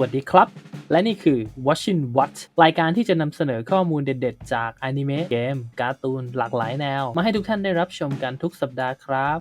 วัสดีครับ และนี่คือ Watching What รายการที่จะนำเสนอข้อมูลเด็ดๆ จากอนิเมะเกม การ์ตูนหลากหลายแนว มาให้ทุกท่านได้รับชมกันทุกสัปดาห์ครับ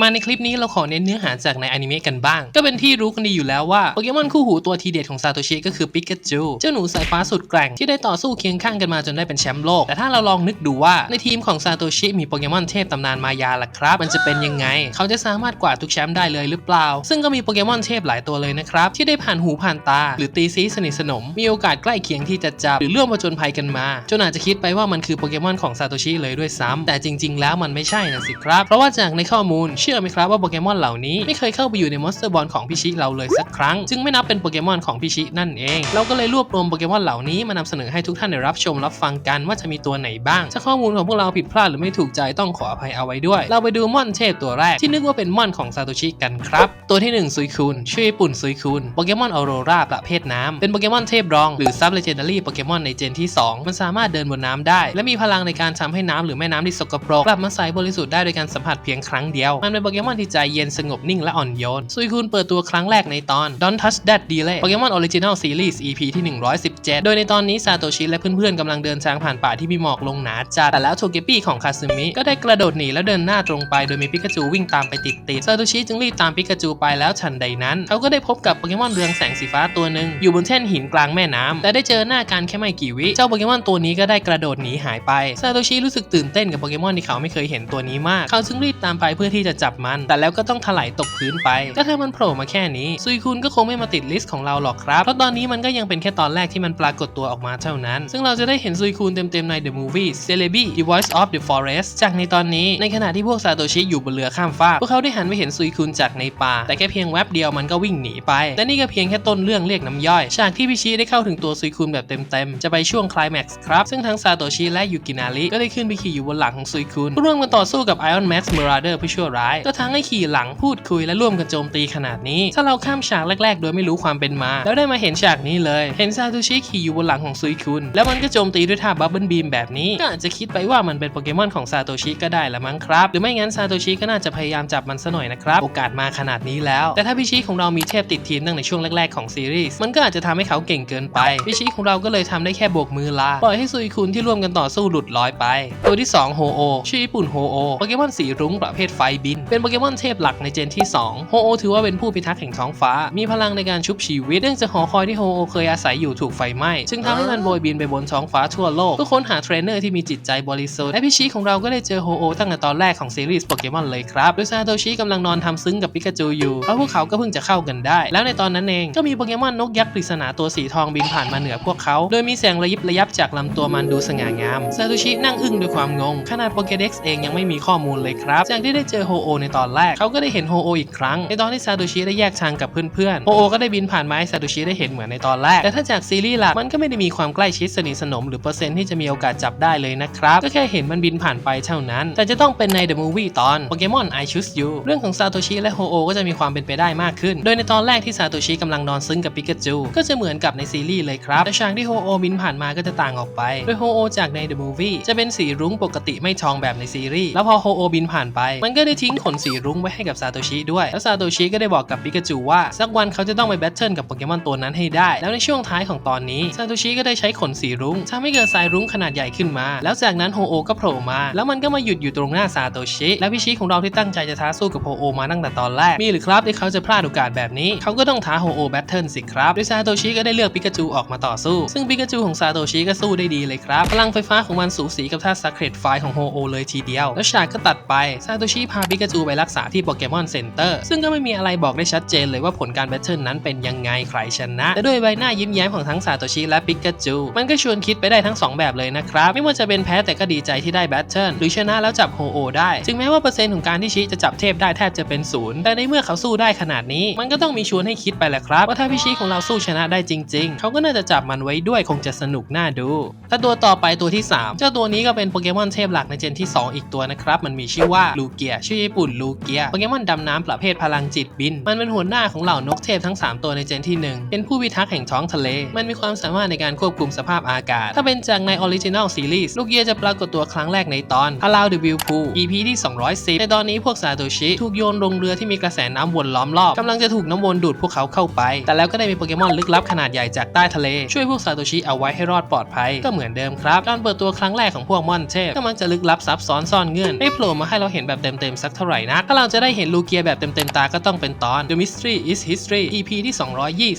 มาในคลิปนี้เราขอเน้นเนื้อหาจากในอนิเมะกันบ้าง ก็เป็นที่รู้กันดีอยู่แล้วว่าโปเกมอนคู่หูตัวทีเด็ดของซาโตชิก็คือปิกาจู เจ้าหนูสายฟ้าสุดแกร่งที่ได้ต่อสู้เคียงข้างกันมาจนได้เป็นแชมป์โลก แต่ถ้าเราลองนึกดูว่าในทีมของซาโตชิมีโปเกมอนเทพตำนานมายาล่ะครับ มันจะเป็นยังไง เขาจะสามารถกวาดทุกแชมป์ได้เลยหรือเปล่า ซึ่งก็มีโปเกมอนเทพหลายตัวเลยนะครับที่ได้ผ่านหูผ่านตา หรือตีซีสนิทสนม มีโอกาสใกล้เคียงที่จะจับ หรือร่วมผจญภัยกันมา จนอาจจะคิดไปว่ามันคือโปเกมอนของซาโตชิเลยด้วยซ้ำแต่จริง ๆ แล้วมันไม่ใช่นะสิครับ เพราะว่าจากในข้อมูลเชื่อไหมครับว่าโปเกมอนเหล่านี้ไม่เคยเข้าไปอยู่ในมอนสเตอร์บอลของพี่ชิเราเลยสักครั้ง จึงไม่นับเป็นโปเกมอนของพี่ชินั่นเอง เราก็เลยรวบรวมโปเกมอนเหล่านี้มานำเสนอให้ทุกท่านได้รับชมรับฟังกันว่าจะมีตัวไหนบ้าง ถ้าข้อมูลของพวกเราผิดพลาดหรือไม่ถูกใจต้องขออภัยเอาไว้ด้วย เราไปดูมอนเทพตัวแรกที่นึกว่าเป็นมอนของซาโตชิกันครับ ตัวที่หนึ่งซุยคุนชื่อญี่ปุ่นซุยคุนโปเกมอนออโรราประเภทน้ำเป็นโปเกเกมอนเทพรองหรือซับเลเจนดารี่โปเกมอนในเจนที่ 2 มันสามารถเดินบนน้ำได้ และมีพลังในการทำให้น้ำหรือแม่น้ำที่สกปรกกลับมาใสบริสุทธิ์ได้โดยการสัมผัสเพียงครั้งเดียว มันเป็นโปเกมอนที่ใจเย็นสงบนิ่งและอ่อนโยนซุยคุนเปิดตัวครั้งแรกในตอน Don't Touch That Delay โปเกมอนออริจินัลซีรีส์ EP ที่ 117 โดยในตอนนี้ซาโตชิและเพื่อนๆกำลังเดินทางผ่านป่าที่มีหมอกลงหนาจัดแต่แล้วโทเกปี้ของคาซึมิก็ได้กระโดดหนีแล้วเดินหน้าตรงไปโดยมีปิกาจูวิ่งตามไปติดๆซาโตชิจึงรีบตามปิกาจูไปแล้วทันใดนั้น เขาก็ได้พบกับโปเกมอนเรืองแสงสีฟ้าตัวหนึ่งอยู่บนแท่นหินกลางแม่น้ำแต่ได้เจอหน้ากันแค่ไม่กี่วิ เจ้าโปเกมอนตัวนี้ก็ได้กระโดดหนีหายไปซาโตชิรู้สึกตื่นเต้นกับโปเกมอนที่เขาไม่เคยเห็นตัวนี้มาก เขาจึงรีบตามไปเพื่อที่จะจับมัน แต่แล้วก็ต้องถลายตกพื้นไป ก็ถ้ามันโผล่มาแค่นี้ ซุยคุนก็คงไม่มาติดลิสต์ของเราหรอกครับ เพราะตอนนี้มันก็ยังเป็นแค่ตอนแรกที่มันปรากฏตัวออกมาเท่านั้น ซึ่งเราจะได้เห็นซุยคุนเต็มๆใน The Movie Celebi The Voice of the Forest จากในตอนนี้ ในขณะที่พวกซาโตชิอยู่บนเรือข้ามฟากพวกเขาได้หันไปเห็นซุยคุนจากในป่า แต่แค่เพียงแวบเดียวมันก็วิ่งหนีไป และนี่ก็เพียงแค่ต้นเรื่องเรียกน้ำย่อยฉากที่พิชิได้เข้าถึงตัวซุยคุนแบบเต็มๆ จะไปช่วงคลายแม็กซ์ครับ ซึ่งทั้งซาโตชิและยูกินาริก็ได้ขึ้นไปขี่อยู่บนหลังของซุยคุนร่วมกันต่อสู้กับไอออนแม็กซ์เมราเดอร์ผู้ชั่วร้าย ก็ทั้งให้ขี่หลังพูดคุยและร่วมกันโจมตีขนาดนี้ ถ้าเราข้ามฉากแรก ๆ โดยไม่รู้ความเป็นมา แล้วได้มาเห็นฉากนี้เลย เห็นซาโตชิขี่อยู่บนหลังของซุยคุนแล้วมันก็โจมตีด้วยท่าบับเบิลบีมแบบนี้ก็อาจจะคิดไปว่ามันเป็นโปเกมอนของซาโตชิก็ได้ละมั้งครับหรือไม่งั้นซาโตชิก็น่าจะพยายามจับมันซะหน่อยนะครับโอกาสมาขนาดนี้แล้ว แต่ถ้าพิชิของเรามีเทพติดทีมตั้งในช่วงแรกๆของซีรีส์มันก็อาจจะทำให้เขาเก่งเกินไปพิชิของเราก็เลยทำได้แค่โบกมือลาปล่อยให้ซุยคุนที่ร่วมกันต่อสู้หลุดลอยไป ตัวที่ 2 โฮโอชื่อญี่ปุ่นโฮโอโปเกมอนสีรุ้งประเภทไฟบิน เป็นโปเกมอนเทพหลักในเจนที่ 2 โฮโอถือว่าเป็นผู้พิทักษ์แห่งท้องฟ้า มีพลังในการชุบชีวิต เนื่องจากหอคอยที่โฮโอเคยอาศัยอยู่ถูกไฟไหม้จึงทำให้มันโบยบินไปบนท้องฟ้าทั่วโลกเพื่อค้นหาเทรนเนอร์ที่มีจิตใจบริสุทธิ์และพิชิของเราก็ได้เจอโฮโอตั้งแต่ตอนแรกของซีรีส์โปเกมอนเลยครับโดยซาโตชิกำลังนอนทำซึ้งกับปิกาจูอยู่เพราะพวกเขาก็เพิ่งจะเข้ากันได้ แล้วในตอนนั้นเองก็มีโปเกมอนนกยักษ์ปริศนาตัวสีทองบินผ่านมาเหนือพวกเขา โดยมีแสงระยิบระยับจากลำตัวมันดูสง่างาม ซาโตชินั่งอึ้งด้วยความงง ขนาดโปเกเด็กซ์เองยังไม่มีข้อมูลเลยครับจากที่ได้เจอโฮโอในตอนแรก เขาก็ได้เห็นโฮโออีกครั้ง ในตอนที่ซาโตชิได้แยกทางกับเพื่อนๆ โฮโอก็ได้บินผ่านมาให้ซาโตชิได้เห็นเหมือนในตอนแรก แต่ถ้าจากซีรีส์หลักมันก็ไม่ได้มีความใกล้ชิดสนิทสนมหรือเปอร์เซ็นต์ที่จะมีโอกาสจับได้เลยนะครับ ก็แค่เห็นมันบินผ่านไปเท่านั้น แต่จะต้องเป็นใน The Movie ตอน Pokemon I Choose You เรื่องของซาโตชิและโฮโอก็จะมีความเป็นไปได้มากขึ้น โดยในตอนแรกที่ซาโตชิกำลังนอนซึ้งกับปิกาจูก็จะเหมือนกับในซีรีส์เลยครับ แต่ฉากที่โฮโอบินผ่านมาก็จะต่างออกไป โดยโฮโอจากใน The Movie จะเป็นสีรุ้งปกติไม่ทองแบบในซีรีส์ แล้วพอโฮโอบินผ่านไป มันก็ได้ทิ้งขนสีรุ้งไว้ให้กับซาโตชิด้วย แล้วซาโตชิก็ได้บอกกับปิกาจูว่า สักวันเขาจะต้องไปแบทเทิลกับโปเกมอนตัวนั้นให้ได้ แล้วในช่วงท้ายของตอนนี้ซาโตชิก็ได้ใช้ขนสีรุ้งทำให้เกิดสายรุ้งขนาดใหญ่ขึ้นมา แล้วจากนั้นโฮโอก็โผล่มา แล้วมันก็มาหยุดอยู่ตรงหน้าซาโตชิ และพิชิของเราที่ตั้งใจจะท้าสู้กับโฮโอมาตั้งแต่ตอนแรก มีหรือครับที่เขาจะพลาดโอกาสแบบนี้ เขาก็ต้องท้าโฮโอแบทเทิลสิครับโดยซาโตชิก็ได้เลือกปิกาจูออกมาต่อสู้ ซึ่งปิกาจูของซาโตชิก็สู้ได้ดีเลยครับ พลังไฟฟ้าของมันสูสีกับท่าซักเครดไฟของโฮโอเลยทีเดียว แล้วฉากก็ตัดไป ซาโตชิพาปิกาจูไปรักษาที่โปเกมอนเซ็นเตอร์ ซึ่งก็ไม่มีอะไรบอกได้ชัดเจนเลยว่าผลการแบทเทิลนั้นเป็นยังไงใครชนะ แต่ด้วยใบหน้ายิ้มแย้มของทั้งซาโตชิและปิกาจู มันก็ชวนคิดไปได้ทั้งสองแบบเลยนะครับ ไม่ว่าจะเป็นแพ้แต่ก็ดีใจที่ได้แบทเทิลหรือชนะแล้วจับโฮโอได้ ถึงแม้ว่าเปอร์เซ็นต์ของการที่ชิจะจับเทพได้แทบจะเป็นศูนย์แต่ในเมื่อเขาสู้ได้ขนาดนี้ มันก็ต้องมีชวนให้คิดไปแหละครับว่าถ้าพี่ชิของเราสู้ชนะได้จริง ๆ เขาก็น่าจะจับมันไว้ด้วยคงจะสนุกน่าดู ถ้าตัวต่อไปตัวที่ 3 เจ้าตัวนี้ก็เป็นโปเกมอนเทพหลักในเจนที่ 2 อีกตัวนะครับ มันมีชื่อว่าลูเกีย ชื่อญี่ปุ่นลูเกีย โปเกมอนดำน้ำประเภทพลังจิตบิน มันเป็นหัวหน้าของเหล่านกเทพทั้ง 3 ตัวในเจนที่ 1 เป็นผู้พิทักษ์แห่งท้องทะเล มันมีความสามารถในการควบคุมสภาพอากาศ ถ้าเป็นจากในออริจินัลซีรีส์ลูเกียจะปรากฏตัวครั้งแรกในตอน Allow the View Pool EP ที่ 210 ในตอนนี้พวกซาโตชิถูกโยนลงเรือที่มีกระแสน้ำวนล้อมรอบกำลังจะถูกน้ำวนดูดพวกเขาเข้าไป แต่แล้วก็ได้มีโปเกมอนลึกลับขนาดใหญ่จากใต้ทะเล ช่วยพวกซาโตชิเอาไว้ให้รอดปลอดภัย ก็เหมือนเดิมครับ การเปิดตัวครั้งแรกของพวกมอนเทพก็มักจะลึกลับซับซ้อนซ่อนเงื่อนไม่โผล่มาให้เราเห็นแบบเต็มๆสักเท่าไหร่นักถ้าเราจะได้เห็นลูเกียแบบเต็มๆตาก็ต้องเป็นตอน The Mystery is History EP ที่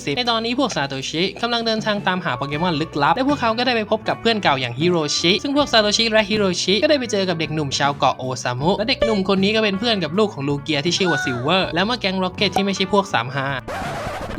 220 ในตอนนี้พวกซาโตชิกำลังเดินทางตามหาโปเกมอนลึกลับและพวกเขาก็ได้ไปพบกับเพื่อนเก่าอย่างฮิโรชิซึ่งพวกซาโตชิและฮิโรชิก็ได้ไปเจอกับเด็กหนุ่มชาวเกาะโอซามุและเด็กหนุ่มคนนี้ก็เป็นเพื่อนกับลูกของลูเกียที่ชื่อว่าซิลเวอร์แล้วเมื่อแก๊งร็อกเก็ตที่ไม่ใช่พวกสามฮา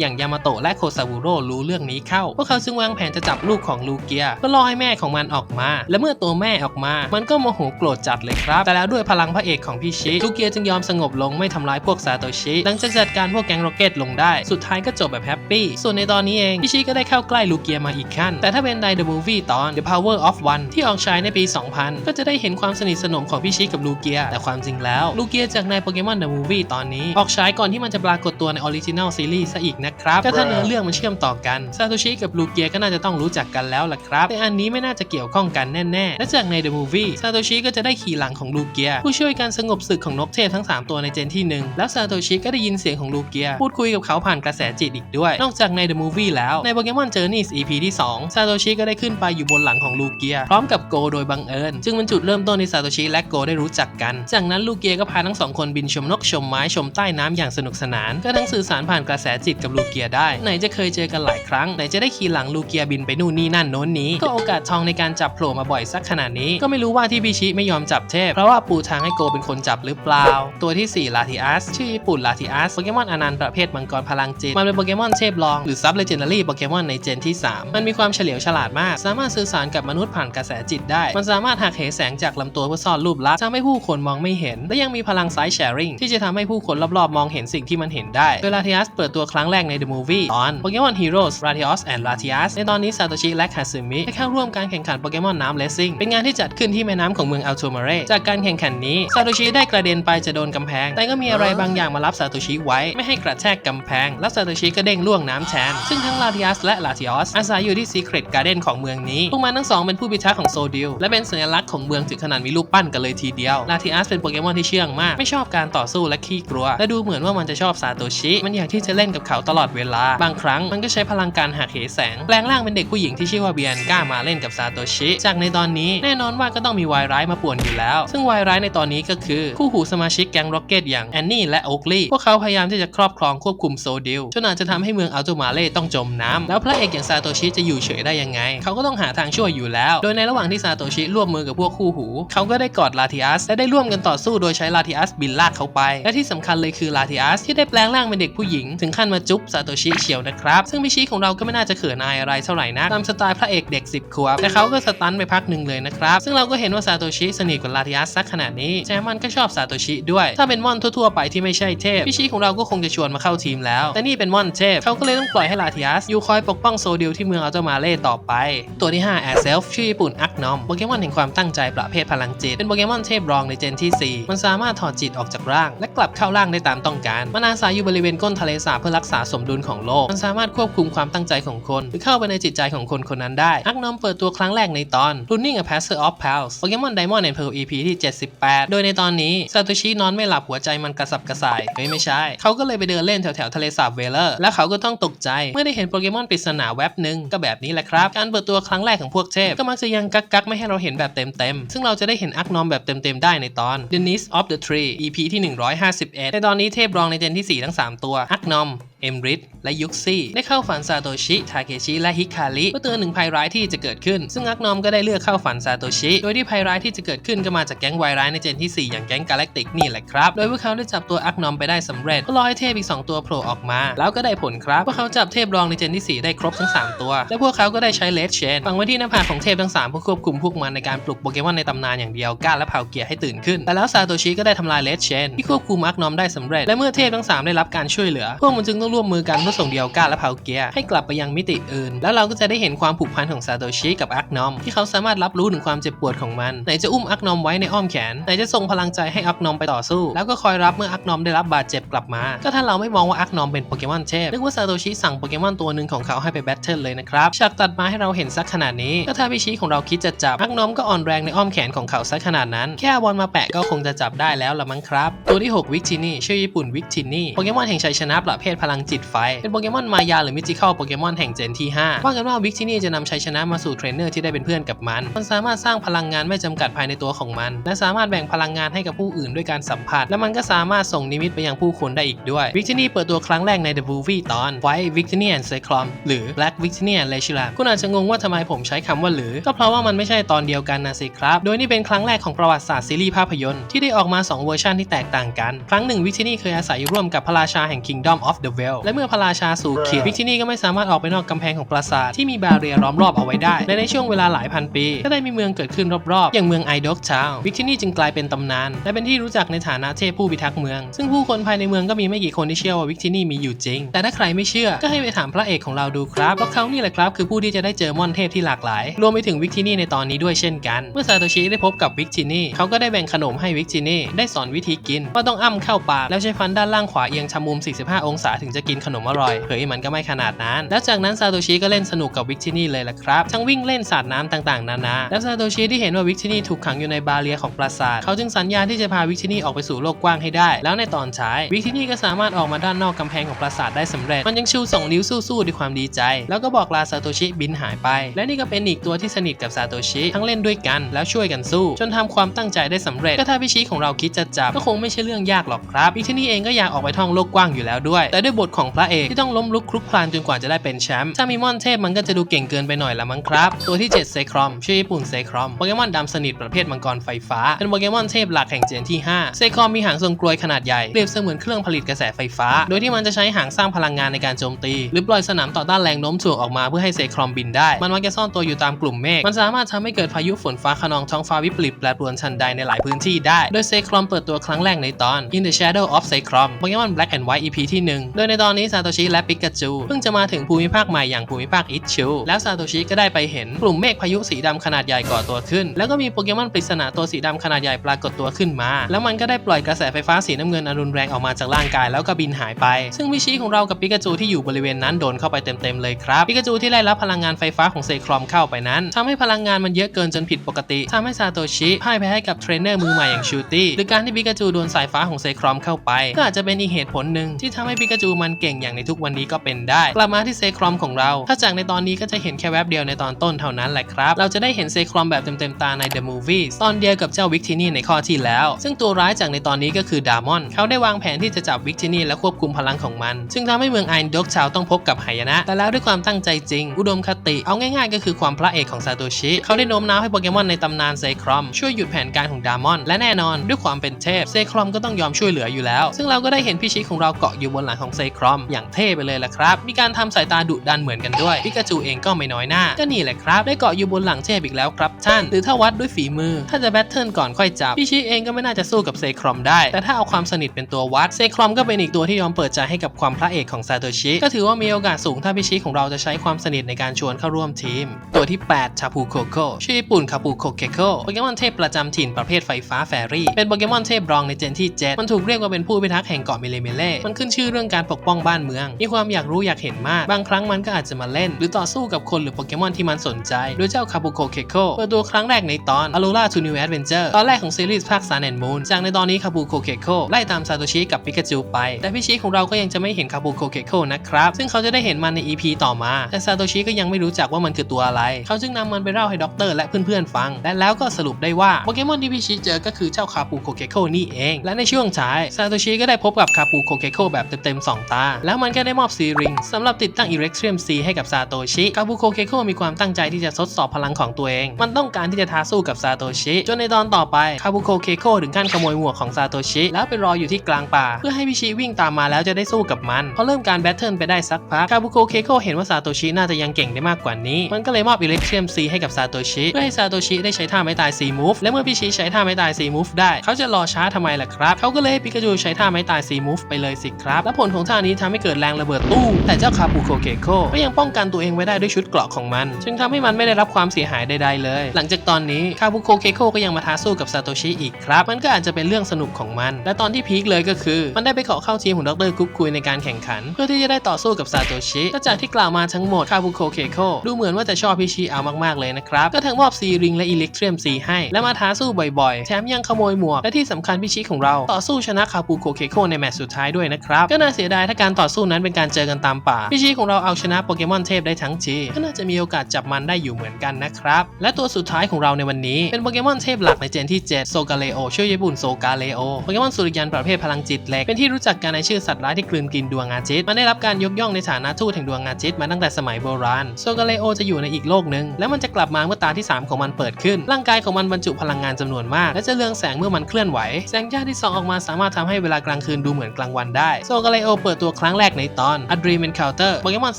อย่างยามาโตะและโคซาบุโร่รู้เรื่องนี้เข้า พวกเขาจึงวางแผนจะจับลูกของลูเกียเพื่อล่อให้แม่ของมันออกมา และเมื่อตัวแม่ออกมา มันก็โมโหโกรธจัดเลยครับ แต่แล้วด้วยพลังพระเอกของพี่ชิลูเกียจึงยอมสงบลงไม่ทำร้ายพวกซาโตชิหลังจากจัดการพวกแก๊งร็อกเก็ตลงได้ สุดท้ายก็จบแบบแฮปปี้ส่วนในตอนนี้เองพี่ชิก็ได้เข้าใกล้ลูเกียมาอีกขั้น แต่ถ้าเป็นใน The Movie ตอน The Power of One ที่ออกฉายในปี 2000 ก็จะได้เห็นความสนิทสนมของพี่ชิกับลูเกีย แต่ความจริงแล้วลูเกียจากในโปเกมอน The Movie ตอนนี้ออกฉายก่อนที่มันจะปรากฏตัวในออริจินัลซีรีส์ซะอีกนะครับก็ถ้าเนื้อเรื่องมันเชื่อมต่อกันซาโตชิกับลูเกียก็น่าจะต้องรู้จักกันแล้วล่ะครับแต่อันนี้ไม่น่าจะเกี่ยวข้องกันแน่ๆ และจากใน The Movie ซาโตชิก็จะได้ขี่หลังของลูเกียผู้ช่วยการสงบศึกของนกเทพทั้ง 3 ตัวในเจนที่ 1 แล้วซาโตชิก็ได้ยินเสียงของลูเกียพูดคุยกับเขาผ่านกระแสจิตอีกด้วย นอกจากใน The Movie แล้วใน Pokemon Journeys EP ที่2ซาโตชิก็ได้ขึ้นไปอยู่บนหลังของลูเกียพร้อมกับโกโดยบังเอิญจึงเป็นจุดเริ่มต้นที่ซาโตชิและโกได้รู้จักกัน จากนั้นลูเกียก็พาทั้งสองคนบินชมนกชมไม้ชมใต้น้ำอย่างสนุกสนาน ก็ทั้งสื่อสารผ่านกระแสจิตกับลูเกียได้ ไหนจะเคยเจอกันหลายครั้ง ไหนจะได้ขี่หลังลูเกียบินไปนู่นนี่นั่นโน้นนี้ ก็โอกาสทองในการจับโผล่มาบ่อยสักขนาดนี้ ก็ไม่รู้ว่าที่บิชิไม่ยอมจับเทพ เพราะว่าปูทางให้โกเป็นคนจับหรือเปล่า ตัวที่ 4 ลาทิอัส ชื่อญี่ปุ่นลาทิอัส โปเกมอนอนันต์ประเภทมังกรพลังจิต มันเป็นโปเกมอนเทพรองหรือซับเลเจนดารี่โปเกมอนในเจนที่ 3 มันมีความเฉลียวฉลาดมาก สามารถสื่อสารกับมนุษย์ผ่านกระแสจิตได้ มันสามารถหักเหแสงจากลำตัวเพื่อซ่อนรูปลับทำให้ผู้คนมองไม่เห็น และยังมีพลังไซส์แชร์ริงที่จะทำให้ผู้คนรอบๆมองเห็นสิ่งที่มันเห็นได้โดยลาทิอัสเปิดตัวครั้งแรกใน The Movie ตอน Pokemon Heroes Latios and Latias ในตอนนี้ซาโตชิและคาซึมิได้เข้าร่วมการแข่งขันโปเกมอนน้ำเลสซิ่งเป็นงานที่จัดขึ้นที่แม่น้ำของเมืองอัลโตมาเรจากการแข่งขันนี้ซาโตชิได้กระเด็นไปจะโดนกำแพง แต่ก็มีอะไรบางอย่างมารับซาโตชิไว้ไม่ให้กระแทกกำแพง แล้วซาโตชิก็เด้งล่วงน้ำแทนซึ่งทั้งลาทิอัสและลาทิออสอาศัยอยู่ที่ Secret Garden ของเมืองนี้พวกมันทั้งสองเป็นผู้พิทักษ์ของโซดิลและเป็นสัญลักษณ์ของเมืองถึงขนาดมีรูปปั้นกันเลยทีเดียวลาทิอัสเป็นโปเกมอนที่เชื่องมาก ไม่ชอบการต่อสู้และขี้กลัว และดูเหมือนว่ามันจะชอบซาโตชิมันอยากที่จะเล่นกับเขาตลอดเวลา บางครั้งมันก็ใช้พลังการหักเหแสง แปลงร่างเป็นเด็กผู้หญิงที่ชื่อว่าเบียนก้ามาเล่นกับซาโตชิ จากในตอนนี้แน่นอนว่าก็ต้องมีวายร้ายมาป่วนอยู่แล้ว ซึ่งวายร้ายในตอนนี้ก็คือคู่หูสมาชิกแก๊งร็อกเก็ตอย่างแอนนี่และโอ๊กลี่พวกเขาพยายามที่จะครอบครองควบคุมโซดิลจนอาจจะทำให้เมืองอัลโตมาเล่ต้องจมน้ำแล้วพระเอกอย่างซาโตชิจะอยู่เฉยได้ยังไง เขาก็ต้องหาทางช่วยอยู่แล้ว โดยในระหว่างที่ซาโตชิร่วมมือกับพวกคู่หู เขาก็ได้กอดลาทิอัสและได้ร่วมกันต่อสู้โดยใช้ลาทิอัสบินลากเขาไป และที่สำคัญเลยคือลาทิอัสที่ได้แปลงร่างเป็นเด็กผู้หญิง ถึงขั้นมาจุ๊บซาโตชิเฉียวนะครับ ซึ่งพิชิของเราก็ไม่น่าจะเขินอายอะไรเท่าไหร่นะตามสไตล์พระเอกเด็ก 10 ขวบ แต่เขาก็สตันไปพักหนึ่งเลยนะครับ ซึ่งเราก็เห็นว่าซาโตชิสนิทกับลาทิอัสสักขนาดนี้แจมันก็ชอบซาโตชิด้วย ถ้าเป็นมอนทั่วๆไปที่ไม่ใช่เทพพิชิของเราก็คงจะชวนมาเข้าทีมแล้ว แต่นี่เป็นมอนเทพเขาก็เลยต้องปล่อยให้ลาทิอัสอยู่คอยปกป้องโซเดิลที่เมืองอัลโตมาเล่ต่อไป ตัวที่5 Air Self ชื่อญี่ปุ่นอักนอมโปเกมอนแห่งความตั้งใจประเภทพลังจิตเป็นโปเกมอนเทพรองในเจนที่ 4 มันสามารถถอดจิตออกจากร่าง และกลับเข้าร่างได้ตามต้องการมันอาศัยอยู่บริเวณก้นทะเลสาบเพื่อรักษาสมดุลของโลก มันสามารถควบคุมความตั้งใจของคน หรือเข้าไปในจิตใจของคนคนนั้นได้ อักนอมเปิดตัวครั้งแรกในตอน Running a Passer of Pals โปเกมอน Diamond and Pearl EP ที่ 78 โดยในตอนนี้ซาโตชินอนไม่หลับหัวใจมันกระสับกระส่ายเฮ้ยไม่ใช่ เขาก็เลยไปเดินเล่นแถวแถวทะเลสาบเวเลอร์และเขาก็ต้องตกใจ เมื่อได้เห็นโปเกมอนปริศนาแว็บหนึ่งก็แบบนี้แหละครับ การเปิดตัวครั้งแรกของพวกเทพก็มักจะยังกักกักไม่ให้เราเห็นแบบเต็มๆซึ่งเราจะได้เห็นอักนอมแบบเต็มๆได้ในตอน The Nest of the Tree EP ที่ 151 ในตอนนี้เทพรองในเจนที่ 4 ทั้ง 3 ตัว อักนอม เอมริสและยุกซี่ได้เข้าฝันซาโตชิ ทาเคชิ และฮิคาริเพื่อเตือนหนึ่งภัยร้ายที่จะเกิดขึ้น ซึ่งอักนอมก็ได้เลือกเข้าฝันซาโตชิ โดยที่ภัยร้ายที่จะเกิดขึ้นก็มาจากแก๊งวายร้ายในเจนที่ 4 อย่างแก๊งกาแล็กติกนี่แหละครับ โดยพวกเขาได้จับตัวอักนอมไปได้สำเร็จก็รอให้เทพอีก 2 ตัวโผล่ออกมา แล้วก็ได้ผลครับพวกเขาจับเทพรองในเจนที่ 4 ได้ครบทั้ง 3 ตัว และพวกเขาก็ได้ใช้เลดเชนฝังไว้ที่หน้าผากของเทพทั้ง3เพื่อควบคุมพวกมันในการปลุกโปเกมอนในตำนานอย่างเดียวก้าและเผาเกียร์ให้ตื่นขึ้นแต่แล้วซาโตชิก็ได้ทำลายเลดเชนที่ควบคุมอักนอมได้สำเร็จและเมื่อเทพทั้ง3ได้รับการช่วยเหลือพวกมันจึงต้องร่วมมือกันเพื่อส่งเดียวก้าและเผาเกียให้กลับไปยังมิติอื่น แล้วเราก็จะได้เห็นความผูกพันของซาโตชิกับอักนอม ที่เขาสามารถรับรู้ถึงความเจ็บปวดของมัน ไหนจะอุ้มอักนอมไว้ในอ้อมแขน ไหนจะส่งพลังใจให้อักนอมไปต่อสู้ แล้วก็คอยรับเมื่ออักนอมได้รับบาดเจ็บกลับมา ก็ถ้าเราไม่มองว่าอักนอมเป็นโปเกมอนเทพนึกว่าซาโตชิสั่งโปเกมอนตัวหนึ่งของเขาให้ไปแบทเทิลเลยนะครับฉากตัดมาให้เราเห็นสักขนาดนี้ก็ถ้าพิชิของเราคิดจะจับอักนอมก็อ่อนแรงในอ้อมแขนของเขาสักขนาดนั้น แค่เอาบอลมาแปะก็คงจะจับได้แล้วละมั้งครับ ตัวที่ 6 วิกชินี่ชื่อญี่ปุ่นวิกชินี่โปเกมอนแห่งชัยชนะประเภทพลังจิตไฟ เป็นโปเกมอนมายาหรือมิจิคอลโปเกมอนแห่งเจนที่ 5 ว่ากันว่าวิกที่นี่จะนำชัยชนะมาสู่เทรนเนอร์ที่ได้เป็นเพื่อนกับมัน มันสามารถสร้างพลังงานไม่จำกัดภายในตัวของมัน และสามารถแบ่งพลังงานให้กับผู้อื่นด้วยการสัมผัส และมันก็สามารถส่งนิมิตไปยังผู้คนได้อีกด้วยวิกที่นี่เปิดตัวครั้งแรกใน The Movie ตอน White Victini and Cyclone หรือ Black Victini and Lechilam คุณอาจจะงงว่าทำไมผมใช้คำว่าหรือ ก็เพราะว่ามันไม่ใช่ตอนเดียวกันนะสิครับ โดยนี่เป็นครั้งแรกของประวัติศาสตร์ซีรีส์ภาพยนตร์ที่ได้ออกมา2เวอร์ชันที่แตกต่างกัน ครั้งหนึ่งวิกที่นี่เคยอาศัยร่วมกับพระราชาแห่ง Kingdom of the Well และเมื่อพระราชาสู่เขตวิกที่นี่ก็ไม่สามารถออกไปนอกกำแพงของปราสาทที่มีบาเรียล้อมรอบเอาไว้ได้ และในช่วงเวลาหลายพันปี ก็ได้มีเมืองเกิดขึ้นรอบๆ อย่างเมืองไอดอกทาวน์วิกที่นี่จึงกลายเป็นตำนาน และเป็นที่รู้จักในฐานะเทพผู้พิทักษ์เมือง ซึ่งผู้คนภายในเมืองก็มีไม่กี่คนที่เชื่อว่าวิกที่นี่มีอยู่จริง แต่ถ้าใครไม่เชื่อก็ให้ไปถามพระเอกของเราดูครับเพราะเขานี่แหละครับคือผู้ที่จะได้เจอมอนเทพที่หลากหลาย รวมไปถึงวิกที่นี่ในตอนนี้ด้วยเช่นกัน เมื่อซาโตชิได้พบกับวิกที่นี่เขาก็ได้แบ่งขนมให้วิกที่นี่ได้สอนวิธีกินว่าต้องอ้ำเข้าปากแล้วใช้ฟันด้านล่างขวาเอียงชะมุม 45 องศาถึงจะกินขนมอร่อยเฮ้ยมันก็ไม่ขนาดนั้น แล้วจากนั้นซาโตชิก็เล่นสนุกกับวิกที่นี่เลยล่ะครับ ทั้งวิ่งเล่นสาดน้ำต่างๆ นานา แล้วซาโตชิที่เห็นว่าวิกที่นี่ถูกขังอยู่ในบาเรียของปราสาท เขาจึงสัญญาที่จะพาวิกที่นี่ออกไปสู่โลกกว้างให้ได้ แล้วในตอนท้ายวิกที่นี่ก็สามารถออกมาด้านนอกกำแพงของปราสาทได้สำเร็จ มันยังชูสองนิ้วสู้ๆด้วยความดีใจ แล้วก็บอกลาซาโตชิบินหายไป และนี่ก็เป็นอีกตัวที่สนิทกับซาโตชิทั้งเล่นด้วยกันแล้วช่วยกันสู้ จนทำความตั้งใจได้สำเร็จก็ถ้าพิชิของเราคิดจะจับก็คงไม่ใช่เรื่องยากหรอกครับวิกที่นี่เองก็อยากออกไปท่องโลกกว้างอยู่แล้วด้วย แต่ด้วยบทของพระเอกที่ต้องล้มลุกคลุกคลานจนกว่าจะได้เป็นแชมป์ถ้ามีมอนเทพมันก็จะดูเก่งเกินไปหน่อยละมั้งครับ ตัวที่ 7 เซครอม ชื่อญี่ปุ่นเซครอมโปเกมอนดำสนิทประเภทมังกรไฟฟ้า เป็นโปเกมอนเทพหลักแห่งเจนที่ 5 เซครอมมีหางทรงกลวยขนาดใหญ่เปรียบเสมือนเครื่องผลิตกระแสไฟฟ้า โดยที่มันจะใช้หางสร้างพลังงานในการโจมตี หรือปล่อยสนามต่อต้านแรงโน้มถ่วงออกมาเพื่อให้เซครอมบินได้ มันมักจะซ่อนตัวอยู่ตามกลุ่มเมฆมันสามารถทำให้เกิดพายุฝนฟ้าขนองท้องฟ้าวิปริตแปรปรวนชันใดในหลายพื้นที่ได้ โดยเซครอมเปิดตัวครั้งแรกในตอน In the Shadow of Zekrom โปเกมอน Black and White EP ที่ 1 โดยในตอนนี้ซาโตชิและปิกาจูเพิ่งจะมาถึงภูมิภาคใหม่อย่างภูมิภาคอิชิแล้วซาโตชิก็ได้ไปเห็นกลุ่มเมฆพายุสีดำขนาดใหญ่ก่อตัวขึ้น แล้วก็มีโปเกมอนปริศนาตัวสีดำขนาดใหญ่ปรากฏตัวขึ้นมา แล้วมันก็ได้ปล่อยกระแสไฟฟ้าสีน้ำเงินอรุณแรงออกมาจากร่างกายแล้วก็บินหายไป ซึ่งมิชิของเรากับปิกาจูที่อยู่บริเวณนั้นโดนเข้าไปเต็มๆเลยครับปิกาจูที่ได้รับพลังงานไฟฟ้าของเซครอมเข้าไปนั้นทำให้พลังงานมันเยอะเกินจนผิดปกติทำให้ซาโตชิพ่ายแพ้ให้กับเทรนเนอร์มือใหม่อย่างชูตี้หรือการที่ปิกาจูโดนสายฟ้าของเซครอมเข้าไป ก็อาจจะเป็นอีกเหตุผลหนึ่งที่ทำให้ปิกาจูมนเก่งอย่างในทุกวันนี้ก็เป็นได้ กลับมาที่เซครอมของเรา ถ้าจากในตอนนี้ก็จะเห็นแค่แวบเดียวในตอนต้นเท่านั้นแหละครับ เราจะได้เห็นเซครอมแบบเต็มๆตาใน The Movies ตอนเดียวกับเจ้าวิกทินี่ในข้อที่แล้ว ซึ่งตัวร้ายจากในตอนนี้ก็คือดามอน เขาได้วางแผนที่จะจับวิกทินี่และควบคุมพลังของมัน ซึ่งทำให้เมืองไอน์ด็อกชาวต้องพบกับหายนะ แต่แล้วด้วยความตั้งใจจริง อุดมคติ เอาง่ายๆ ก็คือความพระเอกของซาโตชิ เขาได้โน้มน้าวให้โปเกมอนในตำนานเซครอมช่วยหยุดแผนการของดามอน และแน่นอนด้วยความเป็นเทพเซครอมก็ต้องยอมช่วยเหลืออยู่แล้ว ซึ่งเราก็ได้เห็นพี่ชิของเราเกาะอยู่บนหลังของเซครอมอย่างเท่ไปเลยละครับ มีการทำสายตาดุดันเหมือนกันด้วยปิกาจูเองก็ไม่น้อยหน้า ก็นี่แหละครับ ได้เกาะอยู่บนหลังเทพอีกแล้วครับท่าน หรือถ้าวัดด้วยฝีมือ ถ้าจะแบทเทิลก่อนค่อยจับพี่ชิเองก็ไม่น่าจะสู้กับเซครอมได้ แต่ถ้าเอาความสนิทเป็นตัววัดเซครอมก็เป็นอีกตัวที่ยอมเปิดใจให้กับความพระเอกของซาโตชิ ก็ถือว่ามีโอกาสสูงถ้าพี่ชิของเราจะใช้ความสนิทในการชวนเข้าร่วมทีม ตัวที่ 8 ชาปูโคโคชื่อญี่ปุ่นคาปูโคเคโคโปเกมอนเทพประจำถิ่นประเภทไฟฟ้าแฟรี่เป็นโปเกมอนเทพรองในเจนที่ 7 มันถูกเรียกว่าเป็นผู้พิทักษ์แห่งเกาะมิเลเมเล่มันขึ้นชื่อเรื่องการปกป้องบ้านเมือง มีความอยากรู้อยากเห็นมาก บางครั้งมันก็อาจจะมาเล่น หรือต่อสู้กับคนหรือโปเกมอนที่มันสนใจ โดยเจ้าคาปูโคเคโคเปิดตัวครั้งแรกในตอน a l o r a to New Adventure ตอนแรกของซีรีส์ภาค Sun and Moon จากในตอนนี้คาปูโคเคโคไล่ตามซาโตชิกับปิกาจูไป แต่พี่ชิของเราก็ยังจะไม่เห็นคาปูโคเคโคนะครับ ซึ่งเขาจะได้เห็นมันใน EP ต่อมา แต่ซาโตชิก็ยังไม่รู้จักว่ามันคือตัวอะไร เขาจึงนำมันไปเล่าให้ด็อกเตอร์และเพื่อนๆฟัง และแล้วก็สรุปได้ว่าโปเกมอนที่พี่ชิเจอก็คือเจ้าคาปูโคเคโคนี่เอง และในช่วงท้ายซาโตชิก็ได้พบกับคาปูโคเคโคแบบเต็มๆสองตา แล้วมันก็ได้มอบซีริงสำหรับติดตั้งอิเล็กทรีมซีให้กับซาโตชิคาปูโคเคโคมีความตั้งใจที่จะทดสอบพลังของตัวเอง มันต้องการที่จะท้าสู้กับซาโตชิจนในตอนต่อไปคาปูโคเคโคถึงขั้นขโมยหมวกของซาโตชิแล้วไปรออยู่ที่กลางป่า เพื่อให้พี่ชิวิ่งตามมาแล้วจะได้สู้กับมันพอเริ่มการแบทเทิลไปได้สักพักคาบุโกเคโคเห็นว่าซาโตชิน่าจะยังเก่งได้มากกว่านี้ มันก็เลยมอบอิเล็กทรีมซีให้กับซาโตชิเพื่อให้ซาโตชิได้ใช้ท่าไม้ตายซีมูฟและเมื่อพี่ชิใช้ท่าไม้ตายซีมูฟได้เขาจะรอช้าทำไมล่ะครับเขาก็เลยให้ปิกาจูใช้ท่าไม้ตายซีมูฟไปเลยสิครับและผลของท่านี้ทำให้เกิดแรงระเบิดตู้แต่เจ้าคาบุโกเคโคก็ยังป้องกันตัวเองไว้ได้ด้วยชุดเกราะของมัน จึงทำให้มันไม่ได้รับความเสียหายใดๆเลย หลังจากตอนนี้คาบุโกเคโคก็ยังมาท้าสู้กับซาโตชิอีกครับ มันก็อาจจะเป็นเรื่องสนุกของมัน และตอนที่พีคเลยก็คือ มันได้ไปขอเข้าทีมของดรกุ๊กคุยในการแข่งขัน เพื่อที่จะได้ต่อสู้กับซาโตชิก็จากที่กล่าวมาทั้งหมดคาบุโคเคโคดูเหมือนว่าจะชอบพิชิเอามากๆเลยนะครับ ก็ทั้งมอบซีริงและอิเล็กเทรียมซีให้ และมาท้าสู้บ่อยๆ แถมยังขโมยหมวก และที่สำคัญพิชิของเรา ต่อสู้ชนะคาบุโคเคโคในแมตช์สุดท้ายด้วยนะครับ ก็น่าเสียดายถ้าการต่อสู้นั้นเป็นการเจอกันตามป่าพี่ชีของเราเอาชนะโปเกมอนเทพได้ทั้งทีก็น่าจะมีโอกาสจับมันได้อยู่เหมือนกันนะครับ และตัวสุดท้ายของเราในวันนี้เป็นโปเกมอนเทพหลักในเจนที่ 7 โซกาเลโอชื่อญี่ปุ่นโซกาเลโอโปเกมอนสุริยันประเภทพลังจิตเหล็กเป็นที่รู้จักกันในชื่อสัตว์ร้ายที่กลืนกินดวงอาทิตย์มันได้รับการยกย่องในฐานะทูตแห่งดวงอาทิตย์มาตั้งแต่สมัยโบราณโซกาเลโอจะอยู่ในอีกโลกหนึ่งแล้วมันจะกลับมาเมื่อตาที่ 3 ของมันเปิดขึ้น ร่างกายของมันบรรจุพลังงานจำนวนมาก และจะเรืองแสงเมื่อมันเคลื่อนไหว แสงจ้าที่ส่องออกมาสามารถทำให้เวลากลางคืนดูเหมือนกลางวันได้โซกาเลโอเปิดตัวครั้งแรกในตอน A Dream Encounter โปเกมอน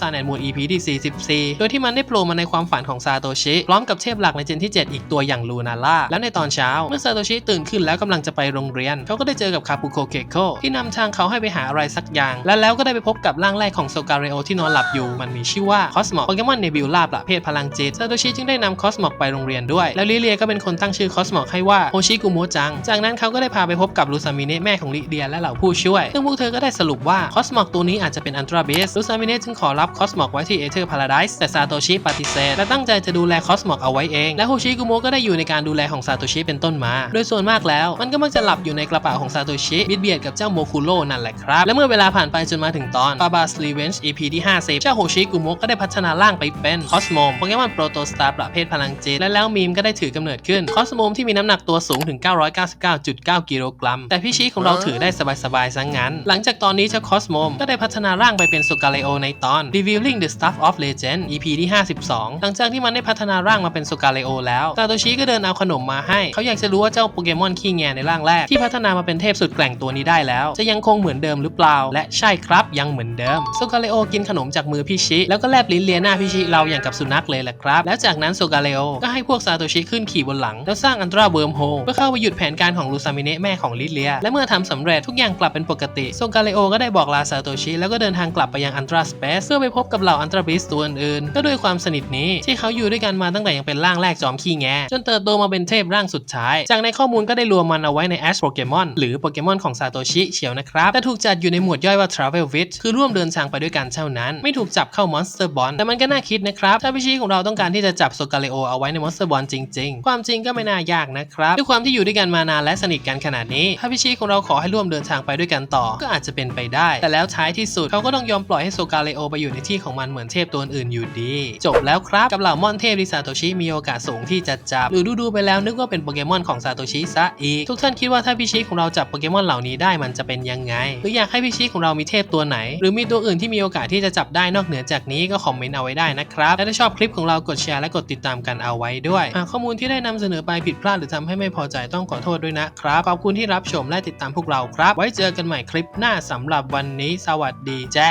ซาแอนมูน EP ที่ 44 โดยที่มันได้โผล่มาในความฝันของซาโตชิ พร้อมกับเทพหลักในเจนที่ 7 อีกตัวอย่างลูนาล่า แล้วในตอนเช้า เมื่อซาโตชิตื่นขึ้นแล้วกำลังจะไปโรงเรียน เขาก็ได้เจอกับคาปุโกเกโคที่นำทางเขาให้ไปหาอะไรสักอย่าง และแล้วก็ได้ไปพบกับร่างแรกของโซกาเรโอที่นอนหลับอยู่ มันมีชื่อว่าคอสมอกโปเกมอนเนบิวลาประเภทพลังจิต ซาโตชิจึงได้นำคอสมอกไปโรงเรียนด้วย แล้วลิเลียก็เป็นคนตั้งชื่อคอสมอกให้ว่าโฮชิกุโมจัง จากนั้นเขาก็ได้พาไปพบกับลูซามิเนะแม่ของลิเดียและเหล่าผู้ช่วย ซึ่งพวกเธอก็ได้สรุปว่าคอสมอกตัวนี้อาจจะเป็นอันตราเบสลูซามิเนจึงขอรับคอสมอกไว้ที่เอเธอร์พาราไดส์แต่ซาโตชิปฏิเสธและตั้งใจจะดูแลคอสมอกเอาไว้เอง และโฮชิกุโมก็ได้อยู่ในการดูแลของซาโตชิเป็นต้นมา โดยส่วนมากแล้ว มันก็มักจะหลับอยู่ในกระเป๋าของซาโตชิบิดเบียดกับเจ้าโมคุโร่นั่นแหละครับ และเมื่อเวลาผ่านไปจนมาถึงตอน b a b a s Revenge EP ที่ 50 เจ้าโฮชิกุโมก็ได้พัฒนาร่างไปเป็นคอสโมมโปเกมอนโปรโตสตาร์ประเภทพลังจิตและแล้วมีมก็ได้ถือกำเนิดขึ้นคอสโมมที่มีน้ำหนักตัวสูงถึง 999.9 กิโลกรัมแต่พี่ชิของเราถือได้สบายๆซะงั้น หลังจากตอนนี้เจ้าคอสโมมก็ได้พัฒนาร่างไปเป็นสุกาเลโอในตอน Revealing the Stuff of Legend EP ที่ 52 หลังจากที่มันได้พัฒนาร่างมาเป็นสุกาเลโอแล้วซาโตชิก็เดินเอาขนมมาให้ เขาอยากจะรู้ว่าเจ้าโปเกมอนขี้แงในร่างแรก ที่พัฒนามาเป็นเทพสุดแกร่งตัวนี้ได้แล้ว จะยังคงเหมือนเดิมหรือเปล่า และใช่ครับยังเหมือนเดิมสุกาเลโอกินขนมจากมือพี่ชิแล้วก็แลบลิ้นเลียหน้าพี่ชิเราอย่างกับสุนัขเลยแหละครับ แล้วจากนั้นสุกาเลโอก็ให้พวกซาโตชิขึ้นขี่บนหลัง แล้วสร้างอันตราเวิร์มโฮเพื่อเข้าไปหยุดแผนการของลูซามิเนะแม่ของลิเลียและเมื่อทำสำเร็จทุกอย่างกลับเป็นปกติสุกาเลโอก็ได้บอกลาซาโตชิแล้วก็เดินทางกลับไปยังอันตราสเปซเพื่อไปพบกับเหล่าอันตราบิสตัวอื่นๆก็ด้วยความสนิทนี้ที่เขาอยู่ด้วยกันมาตั้งแต่ยังเป็นร่างแรกจอมขี้แงจนเติบโตมาเป็นเทพร่างสุดท้าย จากในข้อมูลก็ได้รวมมันเอาไว้ใน Ash Pokemon หรือโปเกมอนของซาโตชิเชียวนะครับแต่ถูกจัดอยู่ในหมวดย่อยว่า Travel with คือร่วมเดินทางไปด้วยกันเท่านั้น ไม่ถูกจับเข้า Monster Bond แต่มันก็น่าคิดนะครับถ้าพี่ชีของเราต้องการที่จะจับโซกาเลโอเอาไว้ใน Monster Bond จริงๆ ความจริงก็ไม่น่ายากนะครับด้วยความที่อยู่ด้วยกันมานานและสนิทกันขนาดนี้ถ้าพี่ชีของเราขอให้ร่วมเดินทางไปด้วยกันต่อก็อาจจะเป็นไปได้แต่แล้วท้ายที่สุดเขาก็ต้องยอมปล่อยให้โซกาเลโอไปอยู่ในที่ของมันเหมือนเทพตัวอื่นอยู่ดี จบแล้วครับกับเหล่ามอนเทพที่ซาโตชิมีโอกาสสูงที่จะจับ หรือดูๆไปแล้วนึกว่าเป็นโปเกมอนของซาโตชิซะอีก ทุกท่านคิดว่าถ้าพี่ชิของเราจับโปเกมอนเหล่านี้ได้มันจะเป็นยังไง หรืออยากให้พี่ชิของเรามีเทพตัวไหน หรือมีตัวอื่นที่มีโอกาสที่จะจับได้นอกเหนือจากนี้ก็คอมเมนต์เอาไว้ได้นะครับและถ้าชอบคลิปของเรากดแชร์และกดติดตามกันเอาไว้ด้วยหากข้อมูลที่ได้นำเสนอไปผิดพลาดหรือทำให้ไม่พอใจต้องขอโทษด้วยนะครับขอบคุณที่รับชมและติดตามพวกเราครับ ไว้เจอกันใหม่คลิปหน้าสำหรับวันนี้สวัสดีแจ้